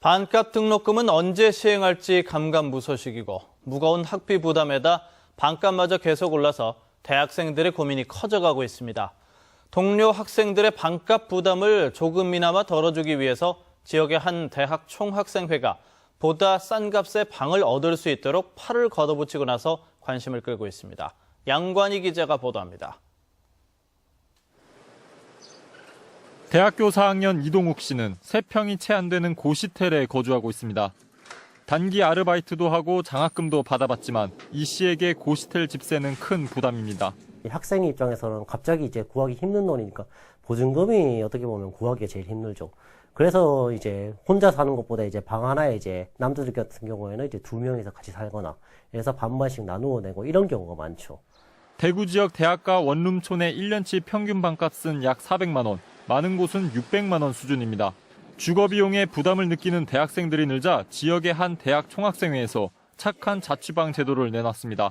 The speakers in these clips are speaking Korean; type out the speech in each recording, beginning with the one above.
반값 등록금은 언제 시행할지 감감무소식이고 무거운 학비 부담에다 반값마저 계속 올라서 대학생들의 고민이 커져가고 있습니다. 동료 학생들의 반값 부담을 조금이나마 덜어주기 위해서 지역의 한 대학 총학생회가 보다 싼 값에 방을 얻을 수 있도록 팔을 걷어붙이고 나서 관심을 끌고 있습니다. 양관희 기자가 보도합니다. 대학교 4학년 이동욱 씨는 세 평이 채 안 되는 고시텔에 거주하고 있습니다. 단기 아르바이트도 하고 장학금도 받아봤지만 이 씨에게 고시텔 집세는 큰 부담입니다. 이 학생 입장에서는 갑자기 이제 구하기 힘든 돈이니까 보증금이 어떻게 보면 구하기가 제일 힘들죠. 그래서 이제 혼자 사는 것보다 이제 방 하나에 이제 남자들 같은 경우에는 이제 두 명이서 같이 살거나 그래서 반반씩 나누어 내고 이런 경우가 많죠. 대구 지역 대학가 원룸촌의 1년치 평균 방값은 약 400만 원, 많은 곳은 600만 원 수준입니다. 주거 비용에 부담을 느끼는 대학생들이 늘자 지역의 한 대학 총학생회에서 착한 자취방 제도를 내놨습니다.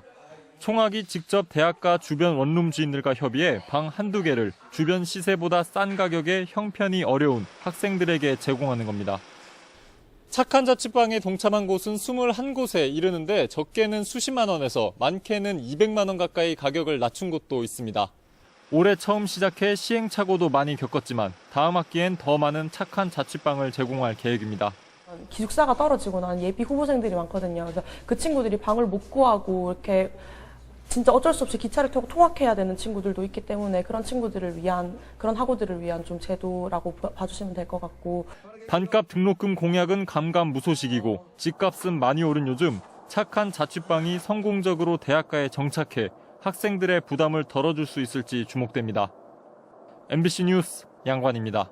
총학이 직접 대학가 주변 원룸 주인들과 협의해 방 한두 개를 주변 시세보다 싼 가격에 형편이 어려운 학생들에게 제공하는 겁니다. 착한 자취방에 동참한 곳은 21곳에 이르는데 적게는 수십만 원에서 많게는 200만 원 가까이 가격을 낮춘 곳도 있습니다. 올해 처음 시작해 시행착오도 많이 겪었지만 다음 학기엔 더 많은 착한 자취방을 제공할 계획입니다. 기숙사가 떨어지고 난 예비 후보생들이 많거든요. 그래서 그 친구들이 방을 못 구하고 이렇게 진짜 어쩔 수 없이 기차를 타고 통학해야 되는 친구들도 있기 때문에 그런 친구들을 위한 그런 학우들을 위한 좀 제도라고 봐- 봐주시면 될 것 같고 반값 등록금 공약은 감감무소식이고 집값은 많이 오른 요즘 착한 자취방이 성공적으로 대학가에 정착해 학생들의 부담을 덜어줄 수 있을지 주목됩니다. MBC 뉴스 양관입니다.